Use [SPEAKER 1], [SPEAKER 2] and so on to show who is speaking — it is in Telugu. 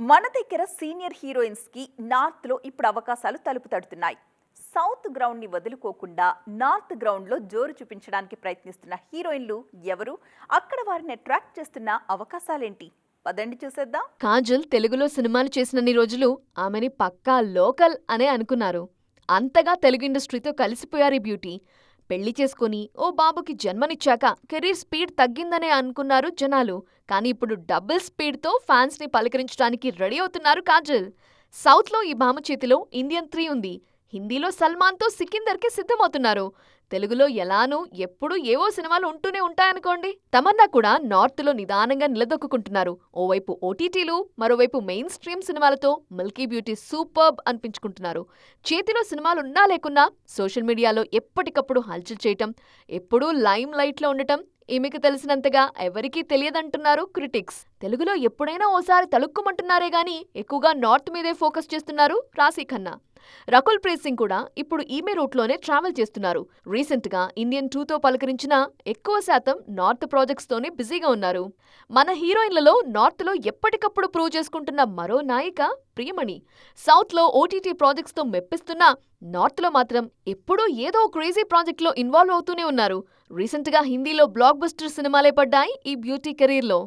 [SPEAKER 1] మన దగ్గర సీనియర్ హీరోయిన్స్కి నార్త్లో ఇప్పుడు అవకాశాలు తలుపు తడుతున్నాయి. సౌత్ గ్రౌండ్ని వదులుకోకుండా నార్త్ గ్రౌండ్లో జోరు చూపించడానికి ప్రయత్నిస్తున్న హీరోయిన్లు ఎవరు? అక్కడ వారిని అట్రాక్ట్ చేస్తున్న అవకాశాలేంటి? పదండి చూసేద్దాం.
[SPEAKER 2] కాజల్ తెలుగులో సినిమాలు చేసినన్ని రోజులు ఆమెని పక్కా లోకల్ అనే అనుకున్నారు. అంతగా తెలుగు ఇండస్ట్రీతో కలిసిపోయారు ఈ బ్యూటీ. పెళ్ళి చేసుకుని ఓ బాబుకి జన్మనిచ్చాక కెరీర్ స్పీడ్ తగ్గిందనే అనుకున్నారు జనాలు. కానీ ఇప్పుడు డబుల్ స్పీడ్తో ఫ్యాన్స్ని పలకరించడానికి రెడీ అవుతున్నారు కాజల్. సౌత్లో ఈ భామ చేతిలో ఇండియన్ త్రీ ఉంది. హిందీలో సల్మాన్తో సికిందర్కి సిద్ధమవుతున్నారు. తెలుగులో ఎలానూ ఎప్పుడూ ఏవో సినిమాలు ఉంటూనే ఉంటాయనుకోండి. తమన్నా కూడా నార్త్లో నిదానంగా నిలదొక్కుంటున్నారు ఓవైపు ఓటీటీలు మరోవైపు మెయిన్ స్ట్రీమ్ సినిమాలతో మిల్కీ బ్యూటీ సూపర్బ్ అనిపించుకుంటున్నారు. చేతిలో సినిమాలున్నా లేకున్నా సోషల్ మీడియాలో ఎప్పటికప్పుడు హల్చల్ చేయటం ఎప్పుడూ లైమ్ లైట్లో ఉండటం ఈమెకు తెలిసినంతగా ఎవరికీ తెలియదంటున్నారు క్రిటిక్స్. తెలుగులో ఎప్పుడైనా ఓసారి తలుక్కుమంటున్నారే గాని ఎక్కువగా నార్త్ మీదే ఫోకస్ చేస్తున్నారు రాశీ ఖన్నా. రకుల్ ప్రీత్ సింగ్ కూడా ఇప్పుడు ఈమె రూట్లోనే ట్రావెల్ చేస్తున్నారు. రీసెంట్గా ఇండియన్ టూతో పలకరించిన ఎక్కువ శాతం నార్త్ ప్రాజెక్ట్స్తోనే బిజీగా ఉన్నారు. మన హీరోయిన్లలో నార్త్లో ఎప్పటికప్పుడు ప్రూవ్ చేసుకుంటున్న మరో నాయిక ప్రియమణి. సౌత్లో ఓటీటీ ప్రాజెక్ట్స్తో మెప్పిస్తున్న మెప్పిస్తున్నా నార్త్లో మాత్రం ఎప్పుడూ ఏదో క్రేజీ ప్రాజెక్ట్లో ఇన్వాల్వ్ అవుతూనే ఉన్నారు. రీసెంట్గా హిందీలో బ్లాక్ బస్టర్ సినిమాలే పడ్డాయి ఈ బ్యూటీ కెరీర్లో.